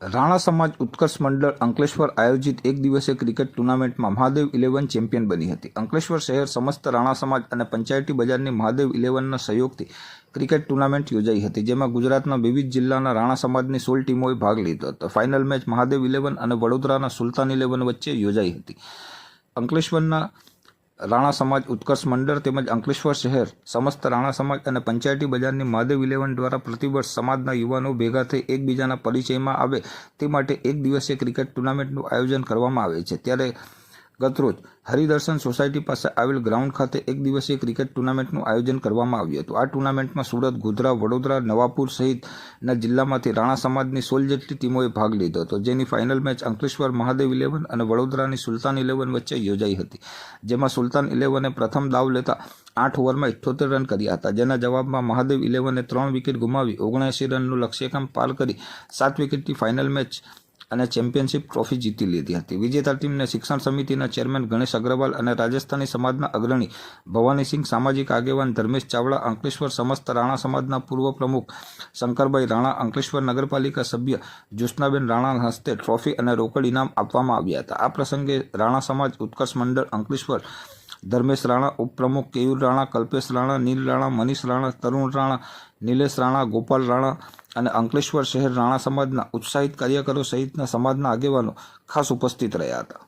રાણા સમાજ ઉત્કર્ષ મંડળ અંકલેશ્વર આયોજિત એક દિવસીય ક્રિકેટ ટુર્નામેન્ટમાં મહાદેવ ઇલેવન ચેમ્પિયન બની હતી. અંકલેશ્વર શહેર સમસ્ત રાણા સમાજ અને પંચાયતી બજારની મહાદેવ ઇલેવનના સહયોગથી ક્રિકેટ ટુર્નામેન્ટ યોજાઈ હતી, જેમાં ગુજરાતના વિવિધ જિલ્લાના રાણા સમાજની સોળ ટીમોએ ભાગ લીધો હતો. ફાઇનલ મેચ મહાદેવ ઇલેવન અને વડોદરાના સુલતાન ઇલેવન વચ્ચે યોજાઈ હતી. અંકલેશ્વરના રાણા સમાજ ઉત્કર્ષ મંડળ તેમજ અંકલેશ્વર શહેર, સમસ્ત રાણા સમાજ અને પંચાયતી બજારની મહાદેવ ઇલેવન દ્વારા પ્રતિવર્ષ સમાજના યુવાનો ભેગા થઈ એકબીજાના પરિચયમાં આવે તે માટે એક દિવસીય ક્રિકેટ ટુર્નામેન્ટનું આયોજન કરવામાં આવે છે. ત્યારે ગતરોજ હરિદર્શન સોસાયટી પાસે આવેલ ગ્રાઉન્ડ ખાતે એક દિવસીય ક્રિકેટ ટુર્નામેન્ટનું આયોજન કરવામાં આવ્યું હતું. આ ટુર્નામેન્ટમાં સુરત, ગોધરા, વડોદરા, નવાપુર સહિતના જિલ્લામાંથી રાણા સમાજની સોળ જેટલી ટીમોએ ભાગ લીધો હતો. જેની final match Ankleshwar Mahadev eleven અને વડોદરાની સુલતાન ઇલેવન વચ્ચે યોજાઈ હતી. જેમાં સુલતાન ઇલેવને પ્રથમ દાવ લેતા આઠ ઓવરમાં ઇઠ્યોતેર રન કર્યા હતા. જેના જવાબમાં મહાદેવ ઇલેવને ત્રણ વિકેટ ગુમાવી ઓગણએંસી રનનું લક્ષ્યાંક પાર કરી સાત વિકેટથી ફાઇનલ મેચ અને ચેમ્પિયનશિપ ટ્રોફી જીતી લીધી હતી. વિજેતા ટીમને શિક્ષણ સમિતિના ચેરમેન ગણેશ અગ્રવાલ અને રાજસ્થાની સમાજના અગ્રણી ભવાનીસિંહ સામાજિક આગેવાન ધર્મેશ ચાવડા, અંકલેશ્વર સમસ્ત રાણા સમાજના પૂર્વ પ્રમુખ શંકરભાઈ રાણા, અંકલેશ્વર નગરપાલિકા સભ્ય જ્યોત્સનાબેન રાણા હસ્તે ટ્રોફી અને રોકડ ઇનામ આપવામાં આવ્યા હતા. આ પ્રસંગે રાણા સમાજ ઉત્કર્ષ મંડળ, અંકલેશ્વર ધર્મેશ રાણા, ઉપપ્રમુખ કેયુર રાણા, કલ્પેશ રાણા, નીલ રાણા, મનીષ રાણા, તરુણ રાણા, નિલેશ રાણા, ગોપાલ રાણા અને અંકલેશ્વર શહેર રાણા સમાજના ઉત્સાહિત કાર્યકરો સહિતના સમાજના આગેવાનો ખાસ ઉપસ્થિત રહ્યા હતા.